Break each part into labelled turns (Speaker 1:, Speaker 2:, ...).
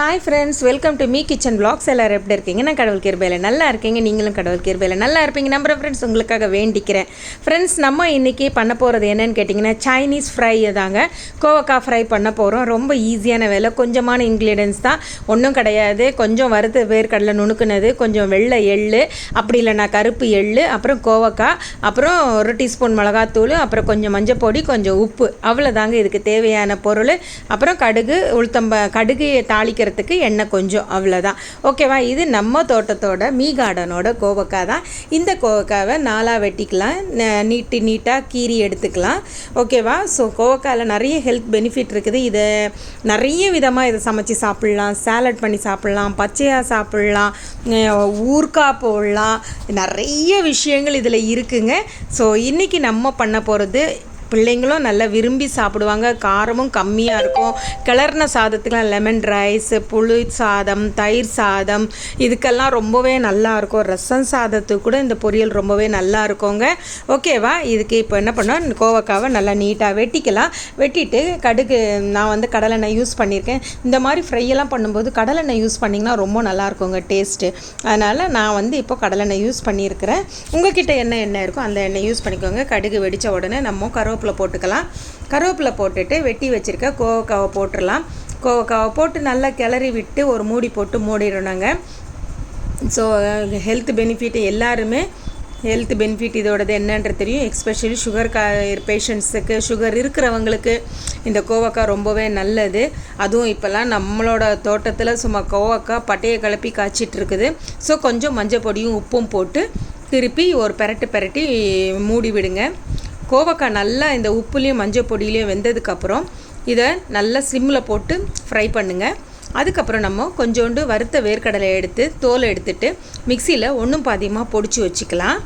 Speaker 1: Hi friends welcome to me kitchen blogs எல்லோரும் எப்படி இருக்கீங்க? நான் கடவுள் கிருபையில் நல்லா இருக்கீங்க. நீங்களும் கடவுள் கிருபையில் நல்லா இருப்பீங்க. நம்புற ஃப்ரெண்ட்ஸ் உங்களுக்காக வேண்டிக்கிறேன். ஃப்ரெண்ட்ஸ் நம்ம இன்றைக்கி பண்ண போகிறது என்னென்னு கேட்டிங்கன்னா சைனீஸ் ஃப்ரை தாங்க கோவக்காய் ஃப்ரை பண்ண போகிறோம் ரொம்ப ஈஸியான வேலை. கொஞ்சமான இன்க்ரீடியன்ஸ் தான். ஒன்றும் கிடையாது. கொஞ்சம் வறுத்து வேர்க்கடலை நுணுக்குனது கொஞ்சம் வெள்ளை எள் அப்படி இல்லைனா கருப்பு எள் அப்புறம் கோவக்காய் அப்புறம் ஒரு டீஸ்பூன் மிளகாத்தூள் அப்புறம் கொஞ்சம் மஞ்சள் பொடி கொஞ்சம் உப்பு. அவ்வளோதாங்க இதுக்கு தேவையான பொருள். அப்புறம் கடுகு உளுத்தம்ப கடுகு தாளிக்கிறதுக்கு எண்ணெய் கொஞ்சம் அவ்வளோதான் ஓகேவா? இது நம்ம தோட்டத்தோட மீ கார்டனோட கோவக்காய் தான். இந்த கோவக்காவை நாலாக வெட்டிக்கலாம். நீட்டு நீட்டாக கீறி எடுத்துக்கலாம். ஓகேவா? ஸோ கோவக்காயில் நிறைய ஹெல்த் பெனிஃபிட் இருக்குது. இதை நிறைய விதமாக இதை சமைச்சு சாப்பிட்லாம். சாலட் பண்ணி சாப்பிட்லாம். பச்சையாக சாப்பிட்லாம். ஊர்க்கா போடலாம். நிறைய விஷயங்கள் இதில் இருக்குங்க. ஸோ இன்றைக்கி நம்ம பண்ண போகிறது பிள்ளைங்களும் நல்லா விரும்பி சாப்பிடுவாங்க. காரமும் கம்மியாக இருக்கும். கிளறின சாதத்துக்கெலாம் லெமன் ரைஸ் புளி சாதம் தயிர் சாதம் இதுக்கெல்லாம் ரொம்பவே நல்லா இருக்கும். ரசம் சாதத்துக்கு கூட இந்த பொரியல் ரொம்பவே நல்லா இருக்குங்க. ஓகேவா இதுக்கு இப்போ என்ன பண்ணோம்? கோவக்காவை நல்லா நீட்டாக வெட்டிக்கலாம். வெட்டிட்டு கடுகு நான் வந்து கடலெண்ணெய் யூஸ் பண்ணியிருக்கேன். இந்த மாதிரி ஃப்ரையெல்லாம் பண்ணும்போது கடலெண்ணெய் யூஸ் பண்ணிங்கன்னா ரொம்ப நல்லா இருக்குங்க டேஸ்ட்டு அதனால் நான் வந்து இப்போ கடலெண்ணெய் யூஸ் பண்ணியிருக்கிறேன். உங்ககிட்ட என்ன எண்ணெய் இருக்கோ அந்த எண்ணெய் யூஸ் பண்ணிக்கோங்க. கடுகு வெடித்த உடனே நம்ம கருவேப்பிலை போட்டுக்கலாம். கருவேப்பிலை போட்டுட்டு வெட்டி வச்சுருக்க கோவக்காவை போட்டுடலாம் கோவக்காவை போட்டு நல்லா கிளறி விட்டு ஒரு மூடி போட்டு மூடிடணுங்க. ஸோ ஹெல்த் பெனிஃபிட் எல்லாருமே ஹெல்த் பெனிஃபிட் இதோடது என்னன்றது தெரியும். எக்ஸ்பெஷலி சுகர் கா பேஷண்ட்ஸுக்கு சுகர் இருக்கிறவங்களுக்கு இந்த கோவக்காய் ரொம்பவே நல்லது. அதுவும் இப்போல்லாம் நம்மளோட தோட்டத்தில் சும்மா கோவக்காய் பட்டையை கிளப்பி காய்ச்சிட்டு இருக்குது ஸோ கொஞ்சம் மஞ்சள் பொடியும் உப்பும் போட்டு திருப்பி ஒரு பெரட்டு பெரட்டி மூடி விடுங்க. கோவக்காய் நல்லா இந்த உப்புலேயும் மஞ்சள் பொடியிலையும் வெந்ததுக்கப்புறம் இதை நல்லா சிம்மில் போட்டு ஃப்ரை பண்ணுங்கள் அதுக்கப்புறம் நம்ம கொஞ்சோண்டு வறுத்த வேர்க்கடலை எடுத்து தோலை எடுத்துட்டு மிக்சியில் ஒன்றும் பாதியமாக பொடிச்சு வச்சுக்கலாம்.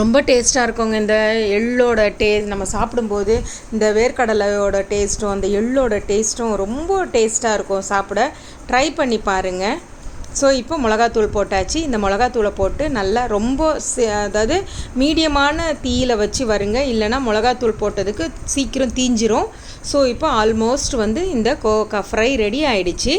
Speaker 1: ரொம்ப டேஸ்ட்டாக இருக்குங்க. இந்த எள்ளோட டேஸ்ட் நம்ம சாப்பிடும்போது இந்த வேர்க்கடலையோட டேஸ்ட்டும் அந்த எள்ளோட டேஸ்ட்டும் ரொம்ப டேஸ்ட்டாக இருக்கும். சாப்பிட ட்ரை பண்ணி பாருங்கள் ஸோ இப்போ மிளகாத்தூள் போட்டாச்சு. இந்த மிளகாத்தூளை போட்டு நல்லா ரொம்ப அதாவது மீடியமான தீயில் வச்சு வருங்க. இல்லைன்னா மிளகாத்தூள் போட்டதுக்கு சீக்கிரம் தீஞ்சிரும். ஸோ இப்போ ஆல்மோஸ்ட் வந்து இந்த கோவக்காய் ஃப்ரை ரெடி ஆயிடுச்சு.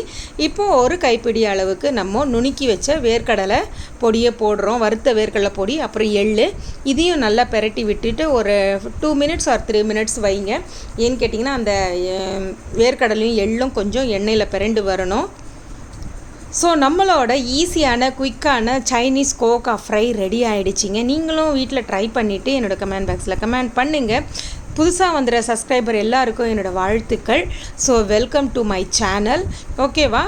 Speaker 1: இப்போ ஒரு கைப்பிடி அளவுக்கு நம்ம நுணுக்கி வச்ச வேர்க்கடலை பொடியை போடுறோம். வறுத்த வேர்க்கடலை பொடி அப்புறம் எள்ளு. இதையும் நல்லா பெரட்டி விட்டுட்டு ஒரு two minutes or three minutes வைங்க. ஏன்னு கேட்டிங்கன்னா அந்த வேர்க்கடலையும் எள்ளும் கொஞ்சம் எண்ணெயில் பிறண்டு வரணும். ஸோ நம்மளோட ஈஸியான குயிக்கான சைனீஸ் கோகா ஃப்ரை ரெடி ஆகிடுச்சிங்க நீங்களும் வீட்டில் ட்ரை பண்ணிவிட்டு என்னோடய கமெண்ட் பாக்ஸில் கமெண்ட் பண்ணுங்கள் புதுசாக வந்துடுற சப்ஸ்கிரைபர் எல்லாருக்கும் என்னோடய வாழ்த்துக்கள். So welcome to my channel ஓகேவா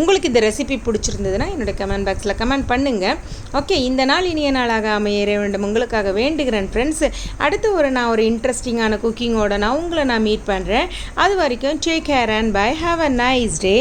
Speaker 1: உங்களுக்கு இந்த ரெசிபி பிடிச்சிருந்ததுன்னா என்னோடய கமெண்ட் பாக்ஸில் கமெண்ட் பண்ணுங்கள் ஓகே இந்த நாள் இனிய நாளாக அமைய வேண்டும். உங்களுக்காக வேண்டுகிறேன் ஃப்ரெண்ட்ஸ் அடுத்து ஒரு நான் ஒரு இன்ட்ரெஸ்டிங்கான குக்கிங்கோட நான் உங்களை நான் மீட் பண்ணுறேன் அது வரைக்கும் take care and bye have a nice day